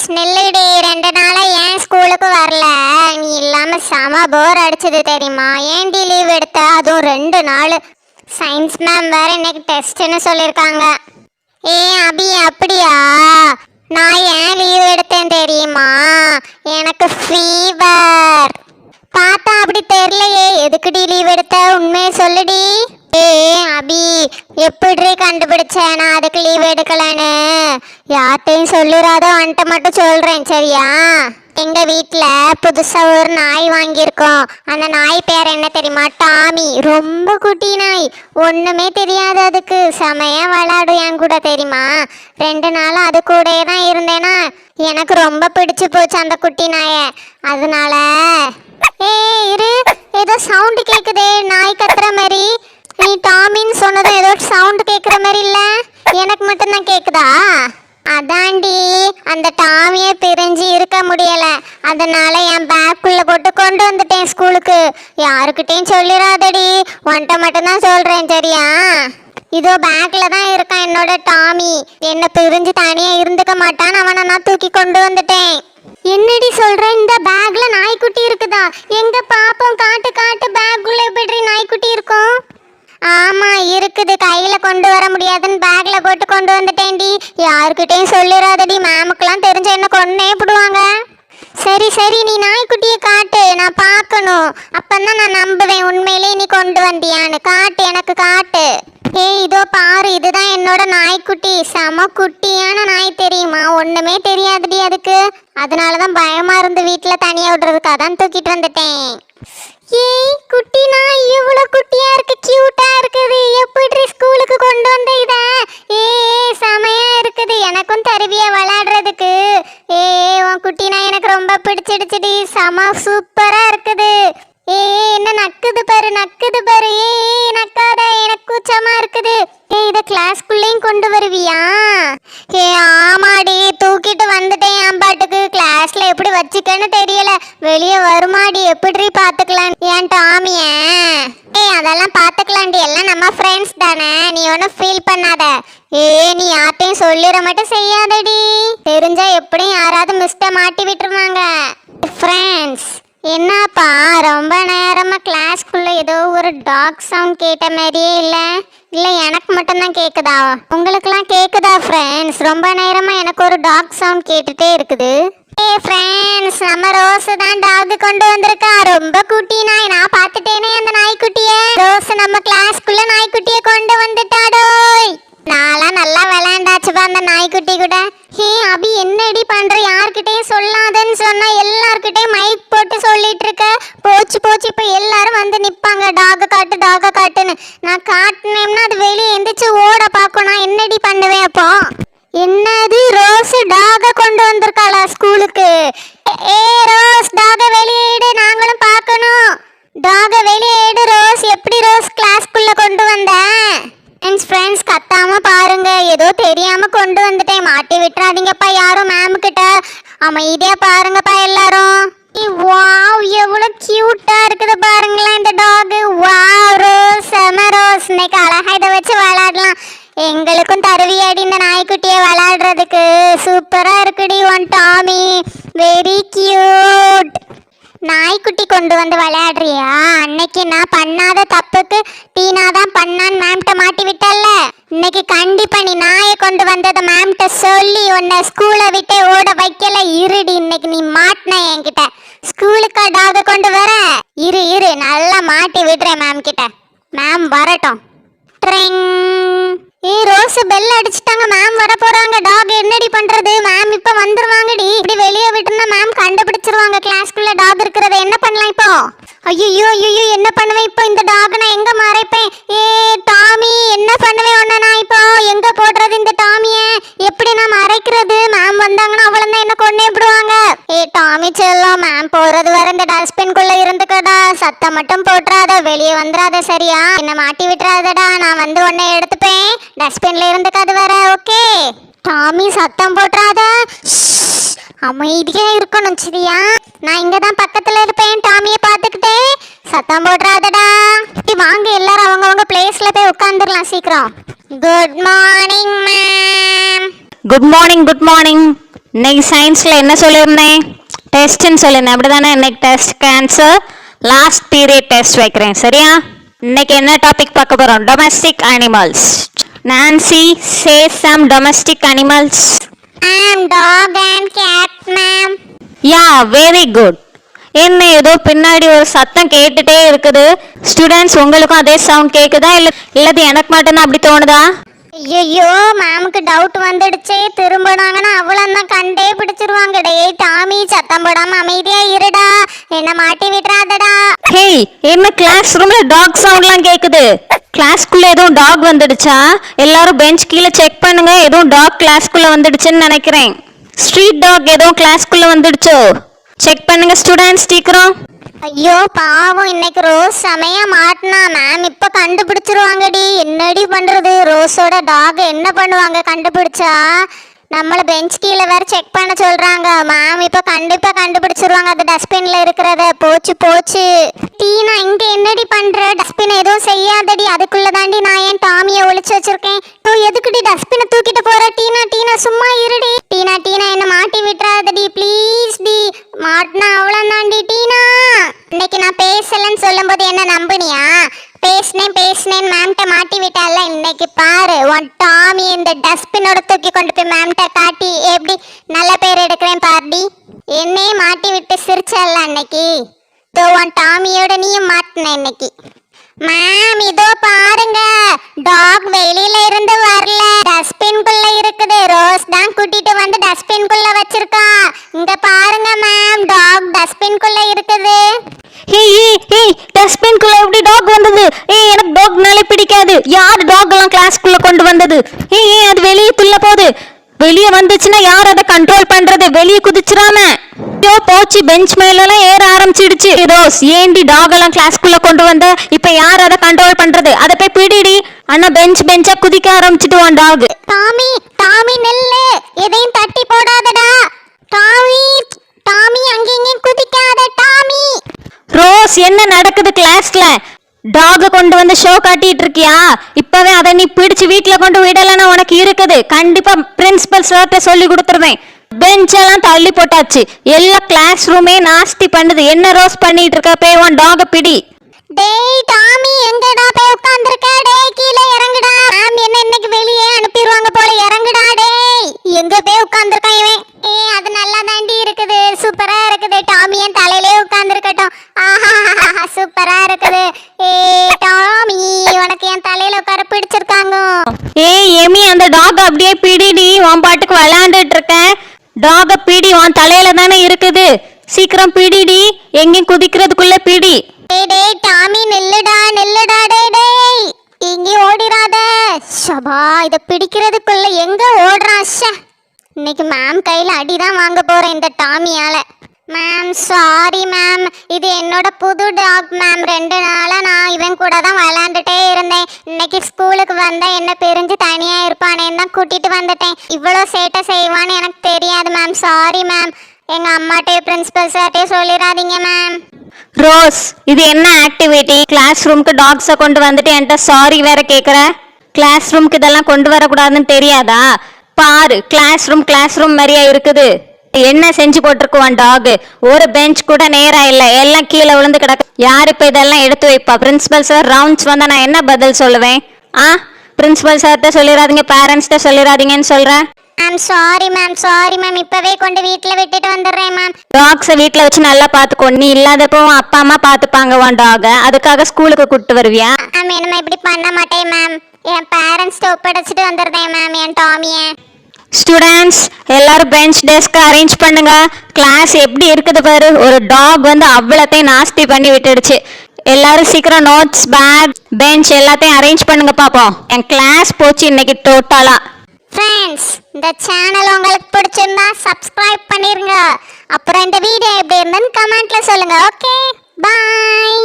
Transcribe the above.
Rose ரெண்டு நாளாக ஏன் ஸ்கூலுக்கு வரல? நீ இல்லாமல் செம போர் அடிச்சது தெரியுமா? ஏன்டி லீவ் எடுத்த? அதுவும் ரெண்டு நாள். சயின்ஸ் மேம் வேறு இன்னைக்கு டெஸ்ட்னு சொல்லியிருக்காங்க ஏ அபி அப்படியா? நான் ஏன் லீவ் எடுத்தேன் தெரியுமா? எனக்கு ஃபீவர் பார்த்தா அப்படி தெரியலையே. எதுக்குடி லீவ் எடுத்த? உண்மையை சொல்லுடி. ஏ அபி எப்படி கண்டுபிடிச்ச நான் அதுக்கு லீவ் எடுக்கலன்னு. யார்ட்டையும் சொல்லிடாத வந்துட்டு மட்டும் சொல்றேன் சரியா? எங்க வீட்ல புதுசா ஒரு நாய் வாங்கியிருக்கோம். அந்த நாய் பேர் என்ன தெரியுமா? டாமி. ரொம்ப குட்டி நாய். ஒண்ணுமே தெரியாது அதுக்கு. செமையா விளாடும் என் கூட தெரியுமா? ரெண்டு நாள் அது கூடயே தான் இருந்தேனா? எனக்கு ரொம்ப பிடிச்சு போச்சு அந்த குட்டி நாயை. அதனால ஏய் இரு. ஏதோ சவுண்டு கேக்குதே. நாய் கத்துற மாதிரி. நீ டாமின்னு சொன்னதும் ஏதோ சவுண்ட் கேக்குற மாதிரி இல்ல? எனக்கு மட்டும்தான் கேக்குதா? அதாண்டி அந்த டாமியை பிரிஞ்சு இருக்க முடியல. அதனால என் பேக்குள்ள போட்டு கொண்டு வந்துட்டேன் ஸ்கூலுக்கு. யாருக்கிட்டையும் சொல்லிடாதடி உன்கிட்ட மட்டும்தான் சொல்றேன் சரியா? இதோ பேக்ல தான் இருக்கான் என்னோட டாமி. என்ன பிரிஞ்சு தனியா இருந்துக்க மாட்டான் அவனை நான் தூக்கி கொண்டு வந்துட்டேன். என்னடி சொல்ற? இந்த பேக்ல நாய்க்குட்டி இருக்குதா? எங்க பாப்போம் காட்டு காட்டு பேக்குள்ள எப்படி நாய்க்குட்டி இருக்கும் ஆமா இருக்குது. கையில கொண்டு வர முடியாதுன்னு பேக்ல போட்டு கொண்டு வந்துட்டேன்டி. யாருக்கிட்டையும் சொல்லிடாதடி மேமுக்கெல்லாம் தெரிஞ்ச என்ன கொன்னே போடுவாங்க. சரி சரி நீ நாய்க்குட்டியை காட்டு. நான் பார்க்கணும். அப்பந்தான் நான் நம்புவேன். உண்மையிலே நீ கொண்டு வந்தியான்னு. காட்டு எனக்கு காட்டு. ஏய் இதோ பாரு. இதுதான் என்னோட நாய்க்குட்டி. செம குட்டியான நாய் தெரியுமா? ஒண்ணுமே தெரியாதுடி அதுக்கு. அதனால தான் பயமா இருந்து வீட்ல தனியா விடுறதுக்கு அதான் தூக்கிட்டு வந்துட்டேன். ஏய் குட்டி நாய் இவ்வளவு குட்டியா இருக்கு. கியூட்டா பிடிச்சிடுச்சுடி செம சூப்பரா இருக்குது ஏய் என்ன நக்குது பாரு நக்குது பாரு ஏய் நக்காத எனக்கு கூச்சமா இருக்குது ஏய் இத கிளாஸ்க்குள்ளேயும் கொண்டு வருவியா ஏ ஆமாடி தூக்கிட்டு வந்துட்டேன் என் பாட்டுக்கு கிளாஸ்ல எப்படி வச்சுக்கன்னு தெரியல வெளியே வருமாடி எப்படி பாத்துக்கலாம் ஏன் டாமிய ஏய் அதெல்லாம் பாத்துக்கலாம்டி எல்லாம் நம்ம ஃப்ரெண்ட்ஸ் தானே நீ ஒன்றும் ஃபீல் பண்ணாத ஏ நீ யார்ட்டையும் சொல்லிட மட்டும் செய்யாதடி. தெரிஞ்சா எப்படியும் யாராவது மிஸ்ட மாட்டி விட்டுருவாங்க. ஃப்ரெண்ட்ஸ் என்னப்பா ரொம்ப நேரமா கிளாஸ்க்குள்ள ஏதோ ஒரு டாக் சவுண்ட் கேட்ட மாதிரியே இல்லை? இல்லை எனக்கு மட்டும்தான் கேட்குதா உங்களுக்குலாம் கேட்குதா ஃப்ரெண்ட்ஸ் ரொம்ப நேரமாக எனக்கு ஒரு டாக் சவுண்ட் கேட்டுட்டே இருக்குது. ஏ ஃப்ரெண்ட்ஸ் நம்ம ரோஸு தான் டாக் கொண்டு வந்திருக்கா. ரொம்ப குட்டி நாய். நான் பார்த்துட்டேனே அந்த நாய்க்குட்டியை. ரோஸ் நம்ம கிளாஸ்க்குள்ள நாய்க்குட்டியை கொண்டு வந்துட்டாடோ. நான்லாம் நல்லா விளையாண்டாச்சுப்பா அந்த நாய்க்குட்டி கூட. ஹே அபி என்னடி பண்ற? யார்கிட்டயும் சொல்லாதன்னு சொன்னா எல்லார்கிட்டயும் மைக் போட்டு சொல்லிட்டு இருக்க போச்சு போச்சு இப்ப எல்லாரும் வந்து நிப்பாங்க. டாக காட்டு டாக காட்டுன்னு. நான் காட்டினேன்னா அது வெளியே எந்திரிச்சு ஓட பார்க்கும். நான் என்னடி பண்ணுவேன் அப்போ? என்னது ரோஸ் டாக கொண்டு வந்திருக்காளா ஸ்கூலுக்கு? ஏ ரோஸ் டாக வெளியேடு நாங்களும் பார்க்கணும். டாக வெளியே ரோஸ் எப்படி ரோஸ் கிளாஸ்க்குள்ள கொண்டு வந்த ஃப்ரெண்ட்ஸ் ஃப்ரெண்ட்ஸ் கத்தாம பாருங்க ஏதோ தெரியாம கொண்டு வந்துட்டேன் மாட்டி விட்டுறாதீங்கப்பா யாரும் மேம் கிட்ட அமைதியா பாருங்கப்பா எல்லாரும். வாவ் எவ்வளவு கியூட்டா இருக்குது பாருங்களேன் இந்த டாக் வாவ் ரோஸ் செம ரோஸ் இன்னைக்கு அழகா இதை வச்சு விளையாடலாம். எங்களுக்கும் தருவியாடி இந்த நாய்க்குட்டியை விளையாடுறதுக்கு. சூப்பரா இருக்குடி ஒன் டாமி. வெரி கியூட் நாய்க்குட்டி கொண்டு வந்து விளையாடுறியா? அன்னைக்கு நான் பண்ணாத தப்புக்கு டீனா தான் பண்ணான்னு மேம்கிட்ட மாட்டி விட்டல்ல. இன்னைக்கு கண்டிப்பா நீ நாயை கொண்டு வந்ததை மேம்கிட்ட சொல்லி உன்னை ஸ்கூலை விட்டே ஓட வைக்கல. இருடி இன்னைக்கு நீ மாட்டின என்கிட்ட. ஸ்கூலுக்கா டாக கொண்டு வர. இரு இரு நல்லா மாட்டி விடுறேன் மேம் கிட்ட. மேம் வரட்டும். ட்ரெங் ஏ ரோஸ் பெல் அடிச்சிட்டாங்க. மேம் வர போறாங்க டாக் என்னடி பண்றது? மேம் இப்ப வந்துருவாங்கடி. இப்படி வெளியே விட்டு மேம் கிளாஸ்க்குள்ள டாக் இருக்கிறத என்ன பண்ணலாம் இப்போ? ஐயோ ஐயோ என்ன பண்ணுவேன் இப்போ? இந்த டாக் நான் எங்க மறைப்பேன்? ஏ டாமி என்ன பண்ணுவேன் உன்ன நான் இப்போ? எங்க போடுறது இந்த டாமிய? எப்படி நான் மறைக்கிறது? மேம் வந்தாங்கன்னா அவ்வளவுதான் என்ன கொன்னே விடுவாங்க? ஏ டாமி செல்லம் மேம் போறது வர இந்த டஸ்ட்பின்குள்ள இருந்துக்கடா. சத்தம் மட்டும் போட்டுறாத வெளியே வந்துடாத சரியா? என்ன மாட்டி விட்டுறாதடா. நான் வந்து உன்னை எடுத்துப்பேன். டஸ்ட்பின்ல இருந்துக்காது வர ஓகே டாமி சத்தம் போட்டுறாத. அமைதியா இருக்கணும் சரியா. நான் இங்க தான் பக்கத்துல இருப்பேன் டாமியை பார்த்துக்கிட்டே. சத்தம் போடுறாதடா. வாங்க எல்லாரும் அவங்கவங்க பிளேஸ்ல போய் உட்காந்துடலாம் சீக்கிரம். Good morning ma'am good morning good morning இன்னைக்கு சயின்ஸில் என்ன சொல்லியிருந்தேன்? டெஸ்ட்டுன்னு சொல்லியிருந்தேன். அப்படி தானே இன்னைக்கு test cancel last period test வைக்கிறேன். சரியா? இன்னைக்கு என்ன டாபிக் பார்க்க போகிறோம் domestic animals Nancy say some domestic animals ma'am dog and cat ma'am yeah very good என்ன ஏதோ பின்னாடி ஒரு சத்தம் கேட்டுட்டே இருக்குது. ஸ்டூடெண்ட்ஸ் உங்களுக்கும் அதே சவுண்ட் கேக்குதா? இல்ல இல்லது எனக்கு மட்டும்தான் அப்படி தோணுதா? ஐயோ மேமுக்கு டவுட் வந்துடுச்சு. திரும்பினாங்கன்னா அவ்வளோதான் கண்டே பிடிச்சிருவாங்க. டேய் டாமி சத்தம் போடாம அமைதியா இருடா. என்ன மாட்டி விட்டுறாதடா ஹேய் என்ன கிளாஸ் ரூம்ல டாக் சவுண்ட்லாம் கேக்குது? கிளாஸ்க்குள்ள எதுவும் டாக் வந்துடுச்சா? எல்லாரும் பெஞ்ச் கீழே செக் பண்ணுங்க எதுவும் டாக் கிளாஸ்க்குள்ள வந்துடுச்சுன்னு நினைக்கிறேன். ஸ்ட்ரீட் டாக் எதுவும் கிளாஸ்க்குள்ள வந்துடுச்சோ? செக் பண்ணுங்க ஸ்டூடெண்ட்ஸ் சீக்கிரம். ஐயோ பாவம் இன்னைக்கு ரோஸ் செமையா மாட்டினா. மேம் இப்ப கண்டுபிடிச்சிருவாங்கடி. என்னடி பண்றது? ரோஸோட டாக் என்ன பண்ணுவாங்க? கண்டுபிடிச்சா? நம்மளை பெஞ்ச் கீழே வேற செக் பண்ண சொல்றாங்க. மேம் இப்போ கண்டிப்பா கண்டுபிடிச்சிருவாங்க. அது டஸ்ட்பின்ல இருக்கிறத. போச்சு போச்சு. டீனா இங்க என்னடி பண்ற? டஸ்ட்பின் எதுவும் செய்யாதடி. அதுக்குள்ள தாண்டி நான் என் டாமியை ஒளிச்சு வச்சிருக்கேன்? ஓ எதுக்குடி டஸ்ட்பினை தூக்கிட்டு போற? டீனா டீனா சும்மா இருடி. டீனா டீனா என்ன மாட்டி விட்டுறாதடி. Please D. மாட்டினா அவ்வளோ தாண்டி டீனா. இன்னைக்கு நான் பேசலன்னு சொல்லும்போது என்ன நம்புனியா? பேசினேன் பேசினேன் மேம்கிட்ட மாட்டி விட்டால இன்னைக்கு பாரு. ஒன் டா இந்த டஸ்ட்பினோட தூக்கி கொண்டு போய் மேம்கிட்ட காட்டி எப்படி? நல்ல பேர் எடுக்கிறேன் பார்டி. என்னையே மாட்டி விட்டு சிரிச்சல்ல அன்னைக்கு? தோ உன் டாமியோட நீயும் மாட்டின இன்னைக்கு. மேம் இதோ பாருங்க. டாக் வெளியில இருந்து வரல. டஸ்ட்பின்குள்ள இருக்குது. ரோஸ் தான் கூட்டிட்டு வந்து டஸ்ட்பின்குள்ள வச்சிருக்கா. இங்க பாருங்க மேம் டாக் டஸ்ட்பின்குள்ள இருக்குது. ஏய் ஏய் ஏய் டஸ்ட்பின்குள்ள எப்படி டாக் வந்தது? ஏய் எனக்கு டாக்னாலே பிடிக்காது. யார் டாக் எல்லாம் கிளாஸ்க்குள்ள கொண்டு வந்தது? ஏய் ஏய் அது வெளியே துள்ள போகுது. வெளியே வந்துச்சுன்னா யார் அதை கண்ட்ரோல் பண்றது? வெளியே குதிச்சிடாம ஐயோ போச்சு பெஞ்ச் மேலலாம் ஏற ஆரம்பிச்சிடுச்சு. ரோஸ் ஏண்டி டாக் எல்லாம் கிளாஸ்க்குள்ள கொண்டு வந்த? இப்ப யார் அதை கண்ட்ரோல் பண்றது? அதை போய் பிடிடி. அண்ணா பெஞ்ச் பெஞ்சா குதிக்க ஆரம்பிச்சிடுவான் டாக் டாமி டாமி நெல்லு. எதையும் தட்டி போடாதடா. தாமி டாமி ரோஸ் என்ன நடக்குது கிளாஸ்ல டாக கொண்டு வந்து ஷோ காட்டிட்டு இருக்கியா இப்பவே அதை நீ பிடிச்சு வீட்டுல கொண்டு விடலன்னா உனக்கு இருக்குது. கண்டிப்பா பிரின்சிபல் சார்ட்ட சொல்லி கொடுத்துருவேன். பெஞ்ச் எல்லாம் தள்ளி போட்டாச்சு. எல்லா கிளாஸ் ரூமே நாஸ்தி பண்ணுது. என்ன ரோஸ் பண்ணிட்டு இருக்க போய் உன் டாக பிடி. டேய் டாமி எங்கடா போய் உட்கார்ந்திருக்க டாக் அப்படியே பிடிடி உன் பாட்டுக்கு விளையாண்டுட்டு இருக்கேன். டாக பிடி உன் தலையில தானே இருக்குது. சீக்கிரம் பிடிடி எங்கேயும் குதிக்கிறதுக்குள்ள பிடி. டேய் டாமி நில்லுடா நில்லுடா டேய் டேய். இங்கே ஓடிராத ஷபா இத பிடிக்கிறதுக்குள்ள எங்க ஓடுறான்? ஷே இன்னைக்கு மேம் கையில அடிதான் வாங்க போறேன் இந்த டாமியால. மேம் சாரி மேம் இது என்னோட புது டாக் மேம் ரெண்டு நாளாக நான் இவன் கூட தான் விளாண்டுட்டே இருந்தேன். இன்னைக்கு ஸ்கூலுக்கு வந்தால் என்ன பிரிஞ்சு தனியாக இருப்பானேன்னு தான் கூட்டிகிட்டு வந்துட்டேன். இவ்வளோ சேட்டை செய்வான்னு எனக்கு தெரியாது மேம் சாரி மேம் எங்கள் அம்மாட்டையும் பிரின்ஸிபல் சார்ட்டையும் சொல்லிடாதீங்க மேம் ரோஸ் இது என்ன ஆக்டிவிட்டி கிளாஸ் ரூமுக்கு டாக்ஸை கொண்டு வந்துட்டு என்கிட்ட சாரி வேற கேட்குற கிளாஸ் ரூம்க்கு இதெல்லாம் கொண்டு வரக்கூடாதுன்னு தெரியாதா? பாரு கிளாஸ் ரூம் கிளாஸ் ரூம் மாதிரியா இருக்குது. என்ன செஞ்சு போட்டிருக்குவான் டாக் ஒரு பெஞ்ச் கூட நேரா இல்லை. எல்லாம் கீழே விழுந்து கிடக்கு. யார் இப்போ இதெல்லாம் எடுத்து வைப்பா? பிரின்சிபல் சார் ரவுண்ட்ஸ் வந்தா நான் என்ன பதில் சொல்லுவேன்? ஆ? பிரின்சிபல் சார்கிட்ட சொல்லிடாதீங்க பேரண்ட்ஸ்கிட்ட சொல்லிடாதீங்கன்னு சொல்கிறேன் ma'am sorry ma'am sorry ma'am இப்பவே கொண்டு வீட்ல விட்டுட்டு வந்துடுறேன் மேம் டாக்ஸை வீட்டில் வச்சு நல்லா பார்த்துக்கோ நீ இல்லாதப்போ உன் அப்பா அம்மா பார்த்துப்பாங்க உன் டாகை அதுக்காக ஸ்கூலுக்கு கூப்பிட்டு வருவியா? மேம் இனிமே இப்படி பண்ண மாட்டேன் மேம் என் பேரண்ட்ஸ்ட்ட ஒப்படைச்சிட்டு வந்துடுறேன் மேம் என் டாமியை. ஸ்டூடெண்ட்ஸ் எல்லாரும் பெஞ்ச் டெஸ்க் அரேஞ்ச் பண்ணுங்க. கிளாஸ் எப்படி இருக்குது பாரு? ஒரு டாக் வந்து அவ்வளோத்தையும் நாஸ்தி பண்ணி விட்டுடுச்சு. எல்லாரும் சீக்கிரம் நோட்ஸ் பேக் பெஞ்ச் எல்லாத்தையும் அரேஞ்ச் பண்ணுங்க பாப்போம். என் கிளாஸ் போச்சு இன்னைக்கு டோட்டலா ஃப்ரெண்ட்ஸ் இந்த சேனல் உங்களுக்கு பிடிச்சிருந்தா சப்ஸ்கிரைப் பண்ணிருங்க. அப்புறம் இந்த வீடியோ எப்படி இருந்தேன்னு கமெண்ட்ல சொல்லுங்க ஓகே பாய்